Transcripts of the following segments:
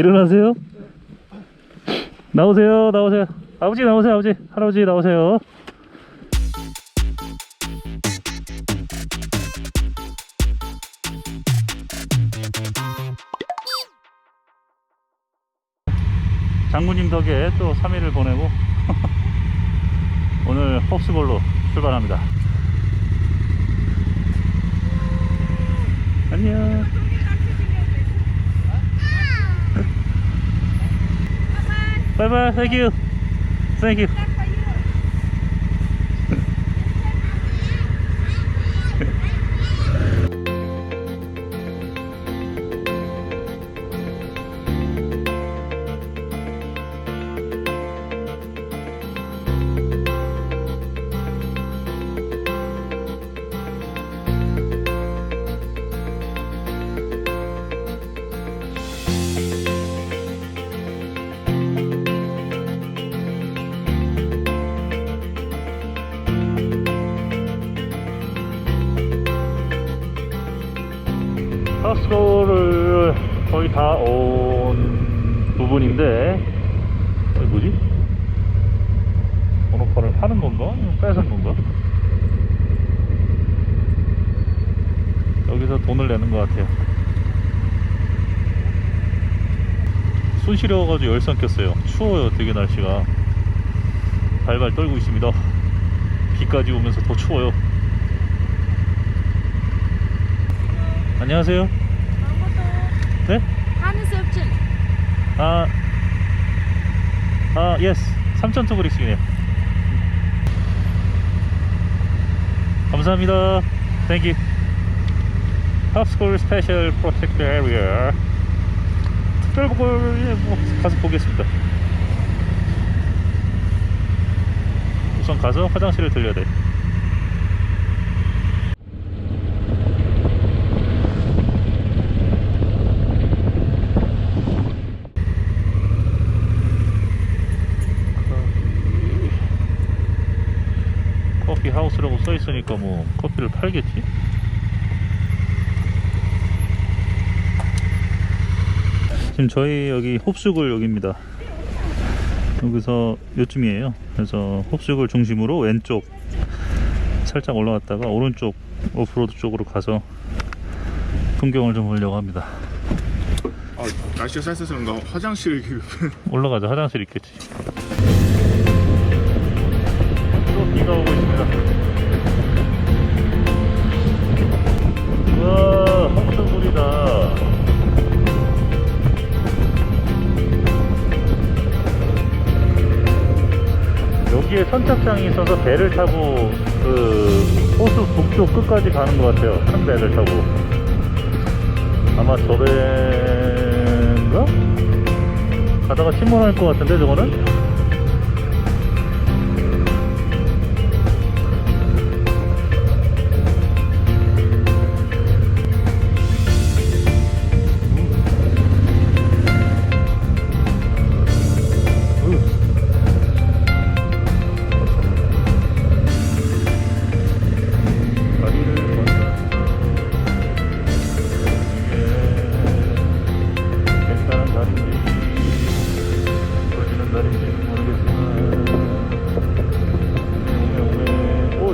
일어나세요. 나오세요, 나오세요. 아버지 나오세요, 아버지. 할아버지 나오세요. 장모님 덕에 또 3일을 보내고 오늘 홉스볼로 출발합니다. 안녕. 바이바이. Thank you. Thank you. 부분인데 이게 뭐지? 번호판을 파는 건가? 뺏은 건가? 여기서 돈을 내는 것 같아요 손 시려가지고 열선 꼈어요 추워요 되게 날씨가 발발 떨고 있습니다 비까지 오면서 더 추워요 안녕하세요 네? 아, 아, 예스. 3,000 브릭스이네요. 감사합니다. Thank you. Hopschool Special Protected Area. 특별복을 뭐 가서 보겠습니다. 우선 가서 화장실을 들려야 돼. 커피 하우스라고 써 있으니까 뭐 커피를 팔겠지? 지금 저희 여기 홉수굴 여기입니다. 여기서 요쯤이에요. 그래서 홉수굴 중심으로 왼쪽 살짝 올라갔다가 오른쪽 오프로드 쪽으로 가서 풍경을 좀 보려고 합니다. 아, 날씨가 쌀쌀해서 그런가 화장실 그 올라가자 화장실 있겠지 또 비가 오고 와 황천물이다 여기에 선착장이 있어서 배를 타고 그 호수 북쪽 끝까지 가는 것 같아요 큰 배를 타고 아마 저 배인가? 가다가 침몰할 것 같은데 저거는?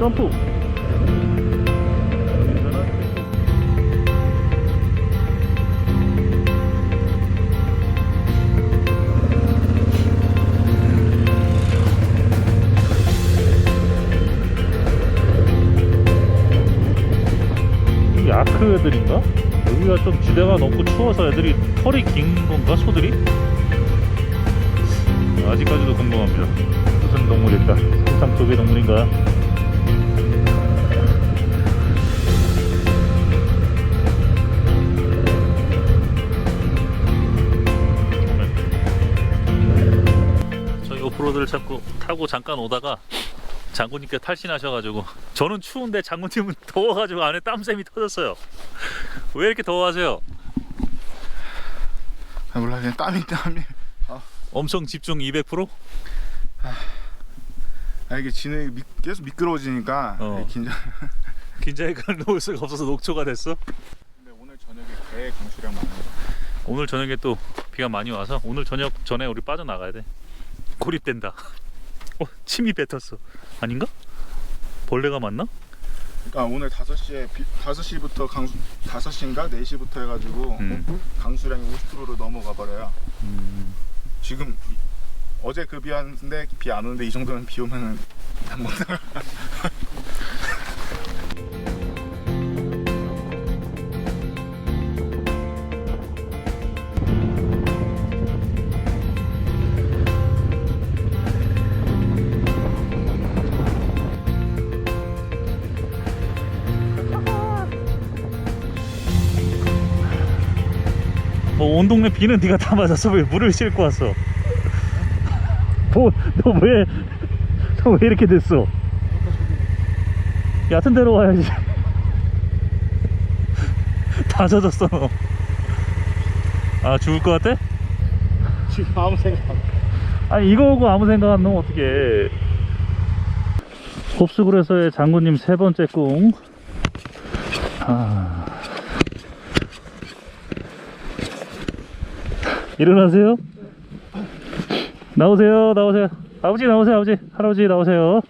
점프? 이게 아크 애들인가? 여기가 좀 지대가 높고 추워서 애들이 털이 긴 건가 소들이? 아직까지도 궁금합니다. 무슨 동물일까? 세상 속의 동물인가? 저희 오프로드를 자꾸 타고 잠깐 오다가 장군님께 탈신하셔가지고 저는 추운데 장군님은 더워가지고 안에 땀샘이 터졌어요. 왜 이렇게 더워하세요? 아, 몰라 그냥 땀이 땀이 엄청 집중 200%? 아 이게 진행이 미, 계속 미끄러워지니까 어. 긴장 긴장감 놓을 수가 없어서 녹초가 됐어? 근데 오늘 저녁에 개 강수량 많은 거 오늘 저녁에 또 비가 많이 와서 오늘 저녁 전에 우리 빠져나가야 돼 고립된다 어 침이 뱉었어 아닌가? 벌레가 맞나? 그러니까 오늘 5시에 비, 5시부터 강수 5시인가 4시부터 해가지고 음. 강수량이 50%로 넘어가 버려요. 음. 지금 이- 어제 그 비 왔는데 비 안 오는데 이 정도면 비 오면은 못 나가. 뭐온 동네 비는 네가 다 맞았어 왜 물을 싣고 왔어 뭐너왜 너 왜 이렇게 됐어? 얕은 데로 와야지. 다 젖었어 너 아 죽을 것 같아? 지금 아무 생각. 아니 이거 오고 아무 생각 안 나면 어떡해. 곱수굴에서의 장군님 세 번째 꿍 아... 일어나세요 나오세요 나오세요. 아버지 나오세요 아버지. 할아버지 나오세요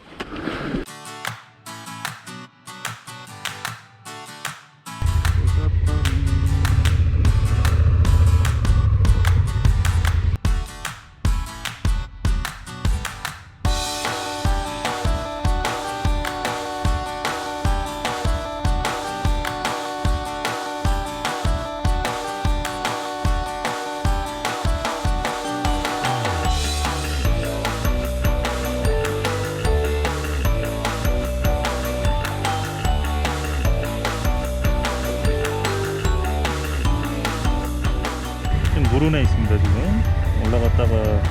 무룬에 있습니다 지금. 올라갔다가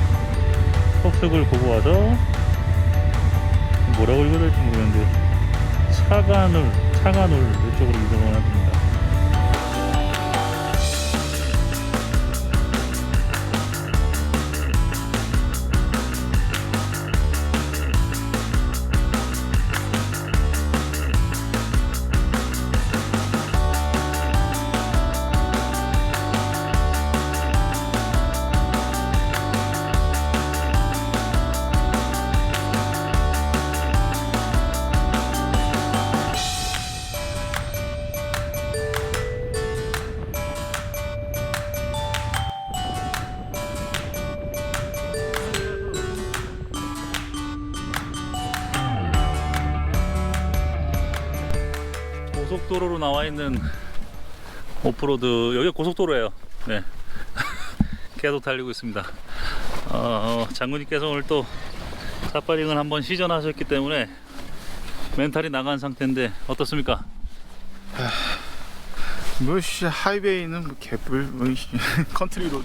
폭석을 보고 와서 뭐라고 읽어야 될지 모르겠는데 차관울 차관울 이쪽으로 이동을 합니다 고속도로로 나와 있는 오프로드 여기 고속도로예요. 네. 계속 달리고 있습니다. 어, 어, 장군님께서 오늘 또 사파링을 한번 시전하셨기 때문에 멘탈이 나간 상태인데 어떻습니까? 뭐씨 하이웨이는 뭐 개뿔 뭐 씨, 컨트리로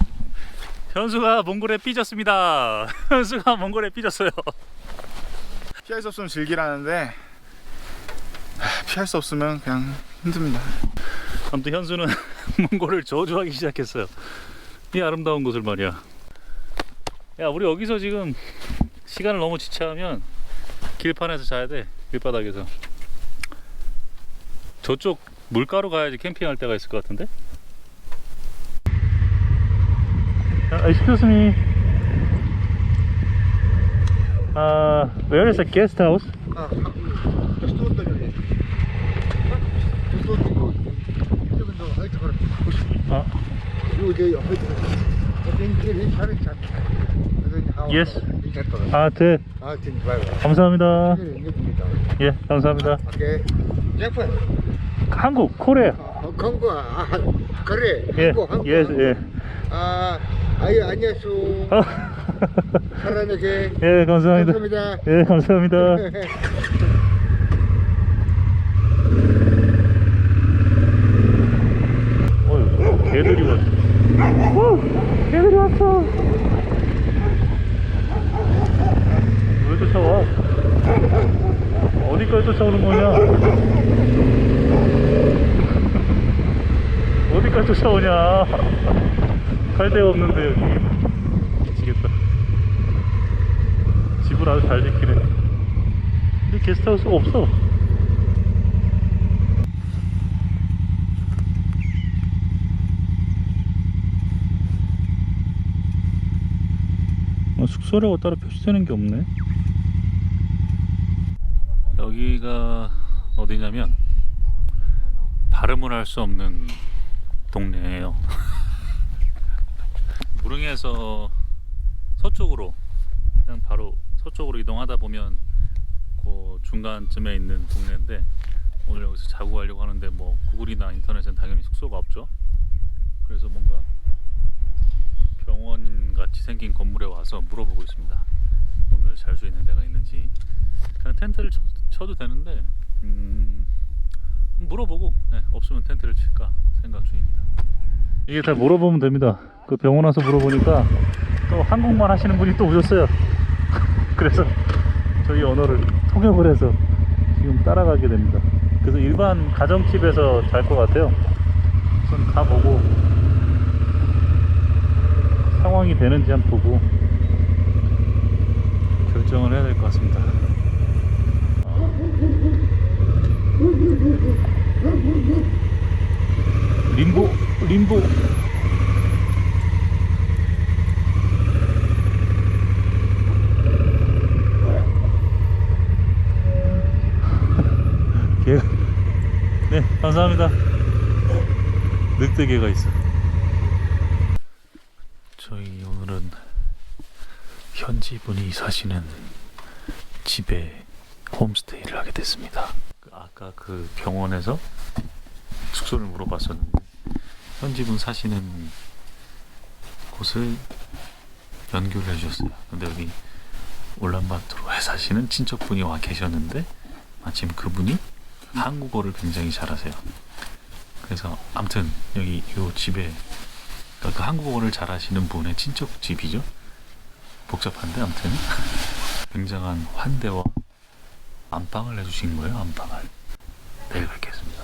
현수가 몽골에 삐졌습니다. 현수가 몽골에 삐졌어요. 피할 수 없으면 즐기라는데 하, 피할 수 없으면 그냥 힘듭니다. 아무튼 현수는 몽골을 저주하기 시작했어요. 이 아름다운 곳을 말이야. 야, 우리 여기서 지금 시간을 너무 지체하면 길판에서 자야 돼. 길바닥에서. 저쪽 물가로 가야지 캠핑할 데가 있을 것 같은데? Excuse me. Uh, where is the guest house? 아, just do the just do the 이쪽은 너 화이트 걸어. 아, 차. Yes. 아, 아, 네. 아. 감사합니다. 예, 감사합니다. 오케이. 한국, 코리아. 어, 한국, 아, 그래. 예, 한국, 한국. 예, 예. 아, 아유, 안녕하세요. 사랑하게. 예, 감사합니다. 감사합니다. 예, 감사합니다. 어휴, 개들이 왔어. 오, 개들이 왔어. 왜 쫓아와? 어디까지 쫓아오는 거냐? 어디까지 쫓아오냐? 갈 데가 없는데 여기. 미치겠다. 집을 아주 잘 지키네. 이 게스트하우스가 없어. 숙소라고 따로 표시되는 게 없네. 여기가 어디냐면 발음을 할 수 없는 동네예요. 무릉에서 서쪽으로 그냥 바로 서쪽으로 이동하다 보면 그 중간쯤에 있는 동네인데 오늘 여기서 자고 가려고 하는데 뭐 구글이나 인터넷엔 당연히 숙소가 없죠. 그래서 뭔가 병원 같이 생긴 건물에 와서 물어보고 있습니다. 오늘 잘 수 있는 데가 있는지. 그냥 텐트를 쳐, 쳐도 되는데 음, 물어보고 네, 없으면 텐트를 칠까 생각 중입니다. 이게 다 물어보면 됩니다. 그 병원 와서 물어보니까 또 한국말 하시는 분이 또 오셨어요. 그래서 저희 언어를 통역을 해서 지금 따라가게 됩니다. 그래서 일반 가정집에서 잘 것 같아요. 우선 가보고 상황이 되는지 한번 보고 결정을 해야 될 것 같습니다. 림보, 림보. 개. 네, 감사합니다. 늑대개가 있어. 저희 오늘은 현지 분이 사시는 집에 홈스테이를 하게 됐습니다. 그 아까 그 병원에서 숙소를 물어봤었는데 현지 분 사시는 곳을 연결해 주셨어요. 근데 여기 울란바토르에 사시는 친척분이 와 계셨는데 마침 그분이 한국어를 굉장히 잘하세요. 그래서 아무튼 여기 이 집에 그러니까 그 한국어를 잘하시는 분의 친척 집이죠. 복잡한데 아무튼 굉장한 환대와 안방을 해주신 거예요. 안방을 내일 뵙겠습니다.